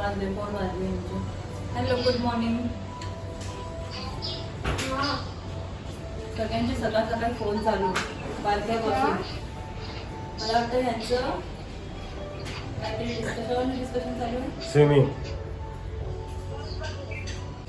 वाजले फोन वाजले hello good morning सगळ्यांचे सकाळ सकाळ फोन चालू. बारक्या बसून. मला वाटतं यांचं काहीतरी डिस्कशन डिस्कशन चालू आहे? स्विमिंग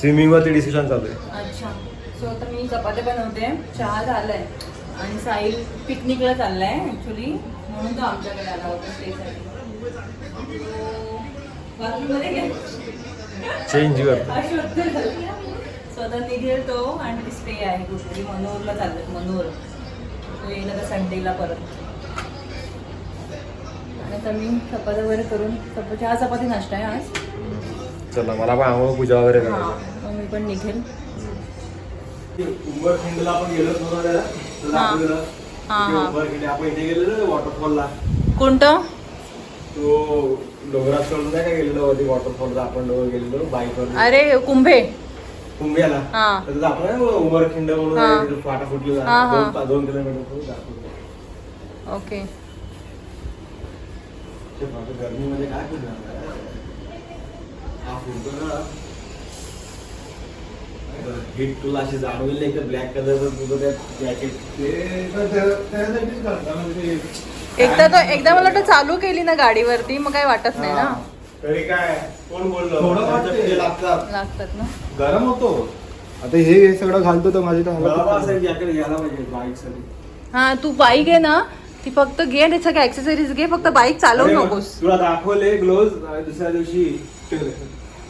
स्विमिंग वरती चालू आहे. अच्छा. सो आता मी चपात्या बनवते. चहा झालाय. आणि साहिल पिकनिकला चाललाय ऍक्च्युली म्हणून तो आमच्याकडे आला होता स्टेसाठी चेंज करतो हा शोधतोय त्याला. सो आता निघेल तो आणि स्टे आहे कुठेतरी. मनोरला चाललं मनोर तो येईल आता संडेला परत. आणि आता मी चपात्या वगैरे करून चपा चहा चपाती नाश्ता आहे आज. चला मला पण आंघोळ पूजा वगैरे हां मग मी पण निघेल. उंबरखिंडला आपण गेलो हा. हा, हा. वॉटरफॉलला कोणतं? तो डोंगरात नाही का गेलेलो? वरती वॉटरफॉलला आपण दोघं गेलेलो बाईकवर. अरे कुंभे. कुंभ्याला हा. तर दाखवलं ना उंबरखिंड म्हणून हा. आहे, तिथे फाटा फुटलेला हा, हा. दोन पा- दोन किलोमीटर पुढे ओके. ते बापरे, गर्मीमध्ये काय फिरणार हा ना. हिट तुला अशी जाणवेल नाही का ब्लॅक कलरचं तुझं त्या जॅकेट त्यासाठीच करता म्हणजे ते एकदा तो एकदा मला वाटतं चालू केली ना गाडीवरती मग काही वाटत नाही ना. तरी काय कोण बोललो? लागतात. लागतात ना. गरम होतो. आता हे सगळं घालतो तर माझी तर मला हालत असं जॅकेट घ्यायला पाहिजे बाईकसाठी. हा तू बाईक आहे ना. ती फक्त घे आणि सगळ्या ऍक्सेसरीज घे. फक्त बाईक चालवू अरे, नकोस. तुला दाखवले ग्लोव्ज दुसऱ्या दिवशी.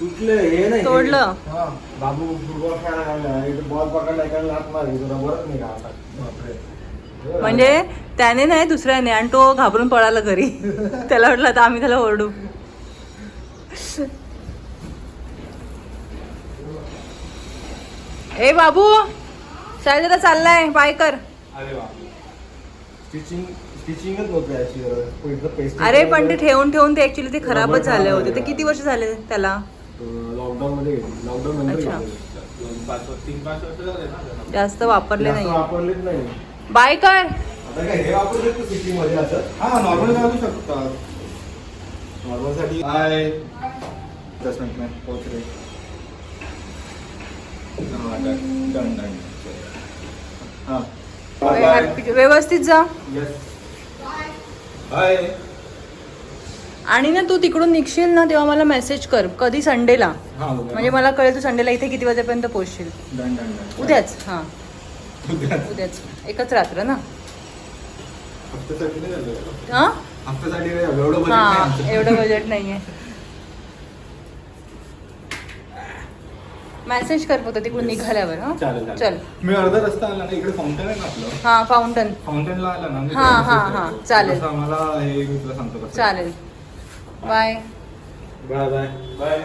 तुटले हे नाही. तोडलं. हा. बाबू फुटबॉल खेळायला बॉल पकडला एका लात मारली. तुला बरं नाही का आता. बापरे. म्हणजे त्याने नाही दुसऱ्याने. आणि तो घाबरून पळाला घरी. त्याला वाटलं आता आम्ही त्याला ओरडू. ए बाबू शाळेत आता चाललाय. बाय कर. अरे पण ते ठेवून ठेवून ते ऍक्च्युली ते खराबच झाले होते. ते किती वर्ष झाले त्याला? लॉकडाऊन मध्ये लॉकडाऊन नंतर. जास्त वापरले जास्त नाही. वापरलेच नाही. बाय कर. आता काय हे वापरले तू सिटी मध्ये असं? हा नॉर्मल घालू शकता. नॉर्मलसाठी हाय दस मिनिट में पोच रहे हा डन डन डन हा व्यवस्थित जा. हाय आणि ना तू तिकडून निघशील ना तेव्हा मला मेसेज कर कधी संडेला. हा. म्हणजे मला कळेल तू संडेला इथे किती वाजेपर्यंत पोहोचशील. डन डन डन उद्याच हां. उद्याच. उद्याच. एकच रात्र ना. हां? एवढं हां बजेट नाहीये. मेसेज कर फक्त तिकडून निघाल्यावर हां? चल. मी अर्धा रस्ता आला ना इकडे फाउंटन आहे ना आपलं? हां फाउंटन फाउंटनला आला ना मी हा, हा, हा. चालेल. आम्हाला हे मी तुला सांगतो चालेल. बाय बाय बाय बाय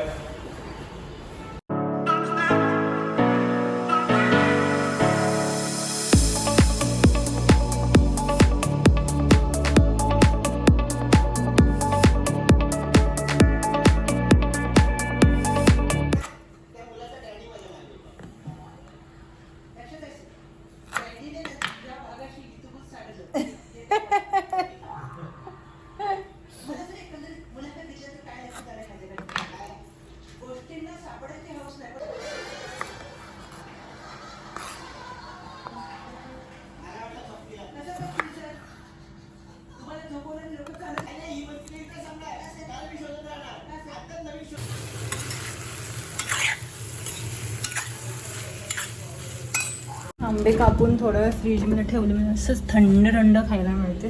आंबे कापून थोडा वेळ फ्रीजमध्ये ठेवले म्हणजे असंच थंड थंड खायला मिळते.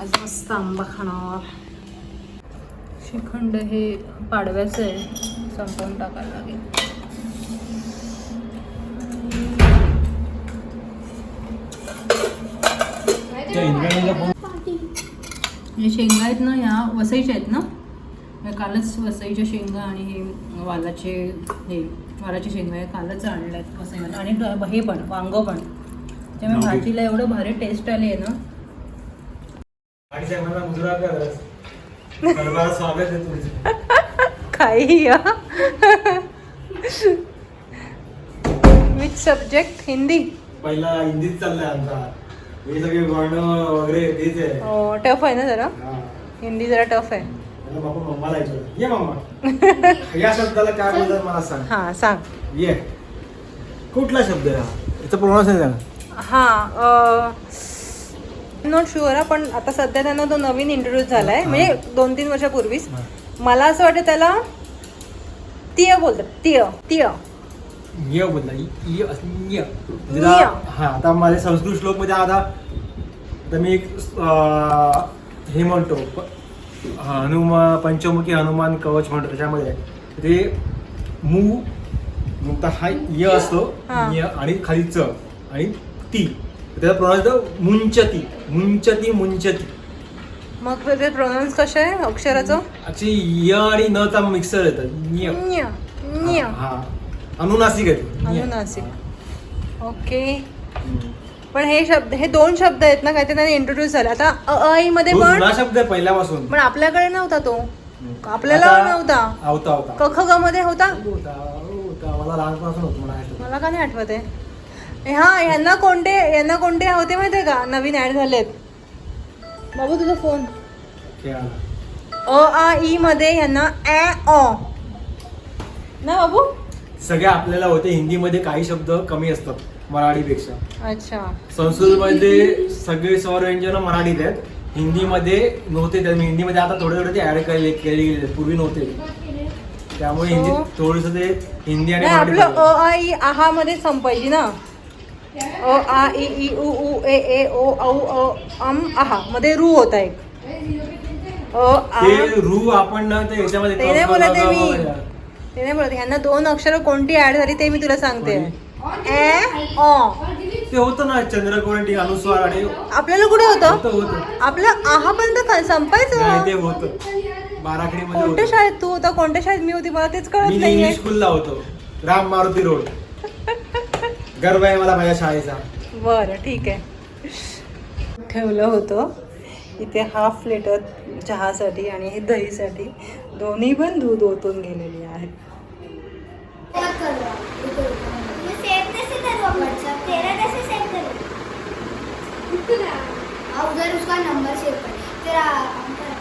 आज मस्त आंबा खाणार. श्रीखंड हे पाडव्याचं आहे संपवून टाकायला लागेल. हे शेंगा आहेत ना ह्या वसईच्या आहेत ना? कालच वसईच्या शेंगा आणि हे वालाचे हे वालाचे शेंगा हे कालच आणले आहेत वसईमध्ये आणि हे पण वांग पण. त्यामुळे भाजीला एवढं भारी टेस्ट आली आहे ना. आहे काही विथ सब्जेक्ट हिंदी. पहिला हिंदीत चाललाय आमचा. हे सगळे वर्ण वगैरे तेच आहे. टफ आहे ना जरा? हा. हिंदी जरा टफ आहे. मम्माला ये मम्मा. या शब्दाला काय बोलतात मला सांग. हां सांग. ये. कुठला शब्द आहे हा? याचं हां नॉट शुअर पण आता सध्या त्यांना तो नवीन इंट्रोड्यूस झालाय म्हणजे दोन तीन वर्षापूर्वीच मला असं वाटतं त्याला तिय बोलतात तिय तिय. ये बोलला य. य य. हा आता माझ्या संस्कृत श्लोकमध्ये आता आता मी एक अं, हे म्हणतो प- हनुमा पंचमुखी हनुमान कवच म्हणतो त्याच्यामध्ये. ते मू मग तर हा य असतो. य आणि खाली च आणि ती. त्याचा प्रोनाऊन्स मुंचती मुंचती मुंचती. मग त्याचे प्रोनाऊन्स कसे आहे अक्षराचं? ऍक्च्युली य आणि न चा मिक्सर येतात. य न्य न्य. हा अनुनासिक आहे. अनुनासिक. ओके. पण हे शब्द हे दोन शब्द आहेत ना काहीतरी त्याने इंट्रोड्यूस झाले. आता अ, अ, ई मध्ये तो पण जुना शब्द आहे पहिल्यापासून. पण आपल्याकडे नव्हता तो. आपल्याला आता नव्हता. आवता आवता क ख ग मध्ये होता? होता होता. मला लहानपणापासून होतं मला आठवतं. मला का नाही आठवत आहे ए, हा यांना कोणते यांना कोणते होते माहितीये का? नवीन ऍड झालेत. बाबू तुझा फोन खेळायला. अ आ ई मध्ये यांना ऍ अ. ना बाबू? सगळे आपल्याला होते हिंदीमध्ये काही शब्द कमी असतात. मराठीपेक्षा. अच्छा. संस्कृतमध्ये सगळे स्वर व्यंजन मराठीत आहेत. हिंदीमध्ये नव्हते त्या हिंदीमध्ये आता थोडे थोडे ते ऍड केले केले गेले. पूर्वी नव्हते. त्यामुळे So- हिंदी थोडस ते हिंदी आणि नाही मराठी आपलं अ. आ ई आहा मध्ये संपायची ना? अ आ ई ई उ उ ए ए ओ औ अ अम आहा मध्ये रू होता एक. अ आ ते रू आपण ना ते याच्यामध्ये ते नाही बोलत आहे मी. ते नाही बोलत ह्यांना दोन अक्षर कोणती ऍड झाली ते मी तुला सांगते. ए अ ते होतं ना चंद्रकोंडी अनुस्वार आणि आपल्याला कुठे होतं? होतं आपलं आहा पर्यंत नाही, ते संपायचं होतं. बाराखडीमध्ये कोणत्या होतं. शाळेत तू होता? कोणत्या शाळेत मी होती? मला तेच कळत मी नाहीये. इंग्लिश स्कूलला होतो. राम मारुती रोड. गर्व आहे मला माझ्या शाळेचा. बरं ठीक आहे. ठेवलं होतं. इथे हाफ लिटर चहासाठी आणि हे दहीसाठी दोन्ही पण दूध ओतून गेलेली आहेत. व्हाट्सएप तेरा कैसे सेव करूँ. और उधर उसका नंबर सेव कर. तेरा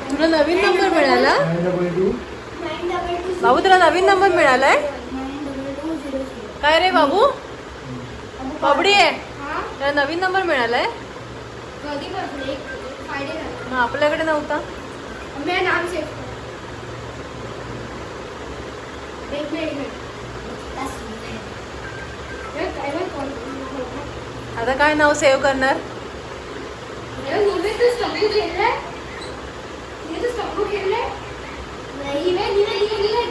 तुला नवीन नंबर मिळाला? बाबू तुला नवीन नंबर मिळालाय? काय रे बाबू? बाबडी आहे. हाँ? तुला नवीन नंबर मिळालाय? मग आपल्याकडे नव्हता. एक मिनट एक मिनट दस मिनट मैं टाइमर कॉल करूँगा आता काय नाव सेव्ह करणार? यार नीवे तो स्टम्पू खेल रहा है ये तो स्टम्पू खेल रहा है नहीं मैं नीवे नीवे नीवे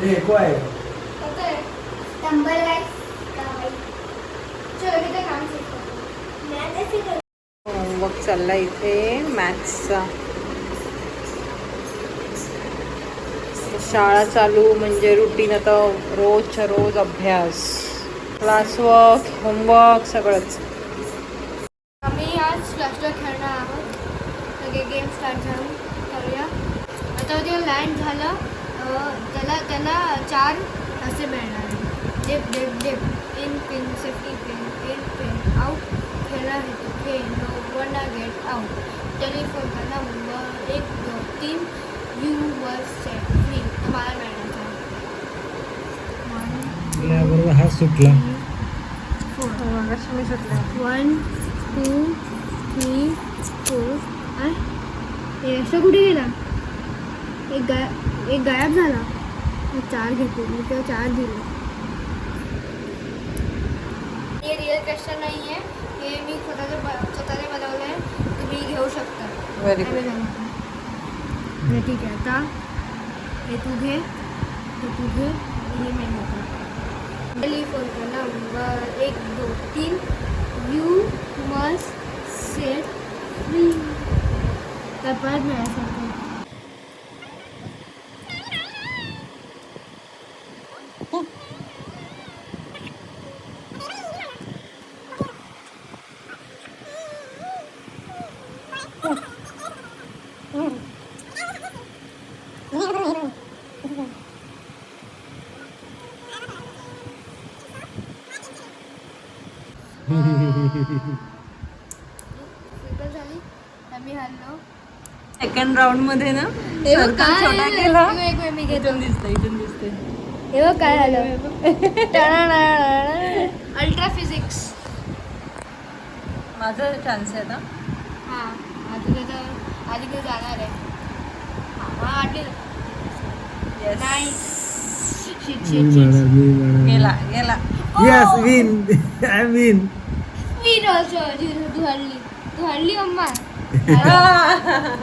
हे एको आहे पता है स्टम्बल गाइस चलो अभी तक काम सीख मैं कैसे कर होमवर्क चालला इथे मॅथ्सचा शाळा चालू म्हणजे रुटीन आता रोजच्या रोज अभ्यास क्लासवर्क होमवर्क सगळंच. आम्ही आज क्लासला खेळणार आहोत. सगळे गेम स्टार्ट झालं. करूया. आता ते लँड झालं. त्याला त्याला चार असे मिळणार डेप डेप डेप in pin safety pin in pin out खेळा हेतू खेळ वन गेट आउट टेलिफोन का नंबर एक दोन तीन. यू वर सेट बरोबर हा सुटला मी सुटले वन टू थ्री फोर हे। असं कुठे गेला एक गाय एक गायब झाला चार घेतले मी तेव्हा चार दिले हे। रिअल क्वेश्चन नाही आहे हे। मी स्वतःचं स्वतःने बनवलं आहे तुम्ही घेऊ शकता व्हेरी गुड ठीक आहे आता। हे तू घे. हे तू घे. हे मी घेतो टेलिफोन का नंबर एक दो तीन. यू मस्ट सेट फ्री तर परत आम्ही हल्लो सेकंड राऊंडमध्ये ना हे काय छोटा? केला. मी. इथून दिसतंय इथून दिसतंय. हे बघ काय झालं. अल्ट्रा फिजिक्स माझा चान्स आहे आता. हा आधी तर आधी ते जाणार आहे. हा वाटलं नाही शिट शिट शिट गेला गेला. येस विन आय विन मी ऑल्सो तू हरली तू हरली मम्मा 啊哈哈哈